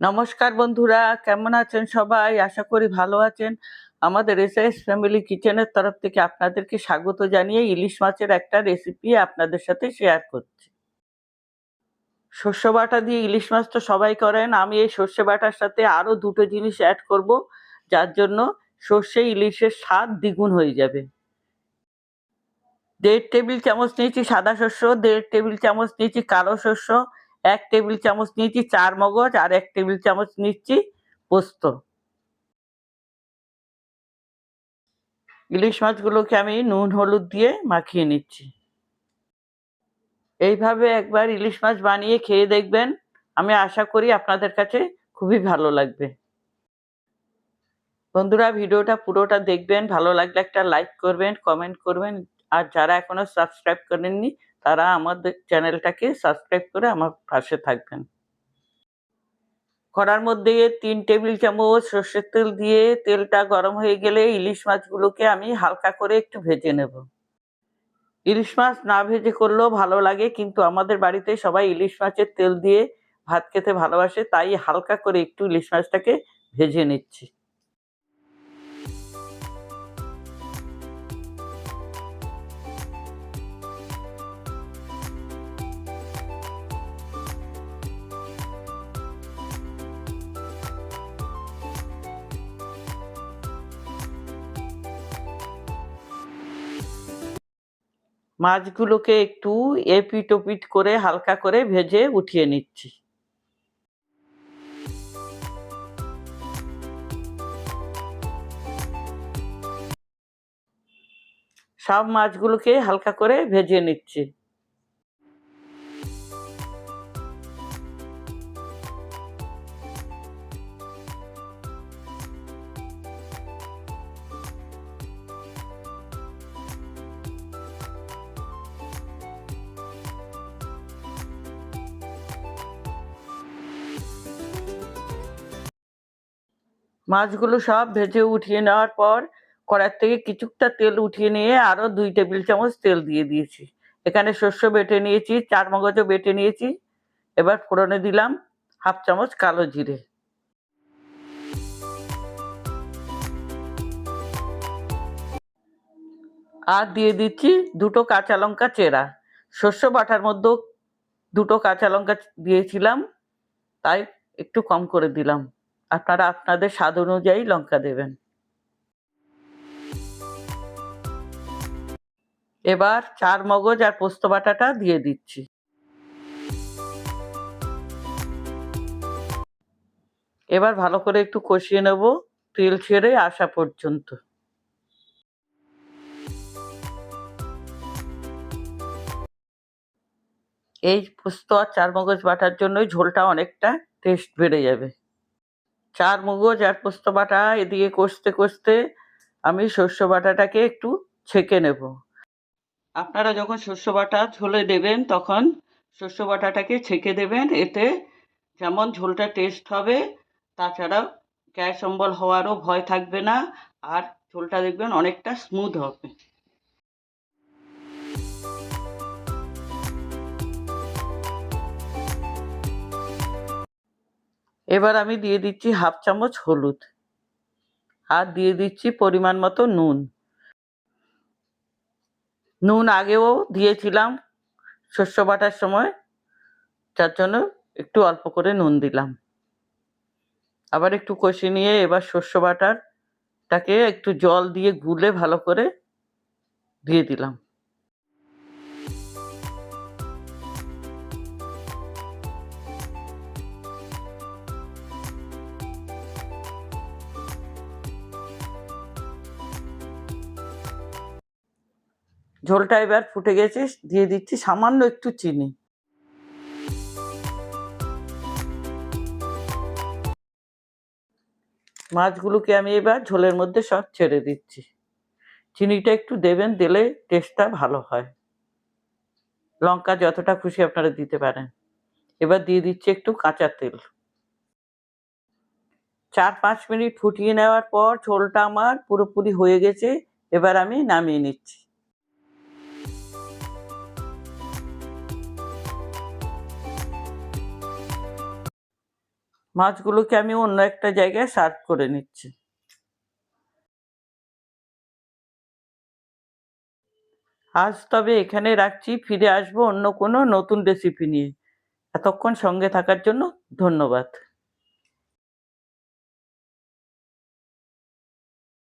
নমস্কার বন্ধুরা, কেমন আছেন সবাই? আশা করি ভালো আছেন। আমাদের এসএস ফ্যামিলি কিচেনের তরফ থেকে আপনাদেরকে স্বাগত জানিয়ে ইলিশ মাছের একটা রেসিপি আপনাদের সাথে শেয়ার করছি। শস্য বাটা দিয়ে ইলিশ মাছ তো সবাই করেন। আমি এই সর্ষে বাটার সাথে আরও দুটো জিনিস অ্যাড করব, যার জন্য সর্ষে ইলিশের স্বাদ দ্বিগুণ হয়ে যাবে। দেড় টেবিল চামচ নিয়েছি সাদা শস্য দেড় টেবিল চামচ নিয়েছি কালো শস্য এক টেবিল চামচ নিয়েছি চার মগজ আর এক টেবিল চামচ নিচ্ছি পোস্ত। ইলিশ মাছগুলোকে আমি নুন, হলুদ দিয়ে মাখিয়ে নিচ্ছি। এইভাবে একবার ইলিশ মাছ বানিয়ে খেয়ে দেখবেন, আমি আশা করি আপনাদের কাছে খুবই ভালো লাগবে। বন্ধুরা, ভিডিওটা পুরোটা দেখবেন, ভালো লাগলে একটা লাইক করবেন, কমেন্ট করবেন, আর যারা এখনও সাবস্ক্রাইব করেননি তারা আমাদের চ্যানেলটাকে সাবস্ক্রাইব করে আমার পাশে থাকবেন। কড়ার মধ্যে তিন টেবিল চামচ সর্ষের তেল দিয়ে তেলটা গরম হয়ে গেলে ইলিশ মাছগুলোকে আমি হালকা করে একটু ভেজে নেব। ইলিশ মাছ না ভেজে করলেও ভালো লাগে, কিন্তু আমাদের বাড়িতে সবাই ইলিশ মাছের তেল দিয়ে ভাত খেতে ভালোবাসে, তাই হালকা করে একটু ইলিশ মাছটাকে ভেজে নিচ্ছি। মাছগুলোকে একটু এপিট ওপিট করে হালকা করে ভেজে উঠিয়ে নিচ্ছি। সব মাছগুলোকে হালকা করে ভেজে নিচ্ছি। মাছগুলো সব ভেজে উঠিয়ে নেওয়ার পর কড়ার থেকে কিছুটা তেল উঠিয়ে নিয়ে আরও দুই টেবিল চামচ তেল দিয়ে দিয়েছি। এখানে শস্য বেটে নিয়েছি, চার মগজও বেটে নিয়েছি। এবার ফোড়নে দিলাম হাফ চামচ কালো জিরে। আর দিয়ে দিচ্ছি দুটো কাঁচা লঙ্কা চেরা। শস্য বাটার মধ্যেও দুটো কাঁচা লঙ্কা দিয়েছিলাম, তাই একটু কম করে দিলাম। আপনারা আপনাদের স্বাদ অনুযায়ী লঙ্কা দেবেন। এবার চার মগজ আর পোস্ত বাটাটা দিয়ে দিচ্ছি। এবার ভালো করে একটু কষিয়ে নেব তেল ছেড়ে আসা পর্যন্ত। এই পোস্ত আর চার মগজ বাটার জন্যই ঝোলটা অনেকটা টেস্ট বেড়ে যাবে। চার মগজ আর পোস্ত বাটা এদিকে কষতে কষতে আমি শস্য বাটাটাকে একটু ছেঁকে নেব। আপনারা যখন শস্য বাটা ঝোলে দেবেন, তখন শস্য বাটাটাকে ছেঁকে দেবেন। এতে যেমন ঝোলটা টেস্ট হবে, তাছাড়া গ্যাস অম্বল হওয়ারও ভয় থাকবে না। আর ঝোলটা দেখবেন অনেকটা স্মুথ হবে। এবার আমি দিয়ে দিচ্ছি হাফ চামচ হলুদ আর দিয়ে দিচ্ছি পরিমাণ মতো নুন। নুন আগেও দিয়েছিলাম শস্য বাটার সময়, যার জন্য একটু অল্প করে নুন দিলাম। আবার একটু কষে নিয়ে এবার শস্য বাটারটাকে একটু জল দিয়ে গুলে ভালো করে দিয়ে দিলাম। ঝোলটা এবার ফুটে গেছে, দিয়ে দিচ্ছি সামান্য একটু চিনি। মাছগুলোকে আমি এবার ঝোলের মধ্যে সব ছেড়ে দিচ্ছি। চিনিটা একটু দেবেন, দিলে টেস্টটা ভালো হয়। লঙ্কা যতটা খুশি আপনারা দিতে পারেন। এবার দিয়ে দিচ্ছি একটু কাঁচা তেল। চার পাঁচ মিনিট ফুটিয়ে নেওয়ার পর ঝোলটা আমার পুরোপুরি হয়ে গেছে, এবার আমি নামিয়ে নিচ্ছি। মাছগুলোকে আমি অন্য একটা জায়গায় সার্ভ করে নিচ্ছি। আজ তবে এখানে রাখছি, ফিরে আসব অন্য কোনো নতুন রেসিপি নিয়ে। এতক্ষণ সঙ্গে থাকার জন্য ধন্যবাদ।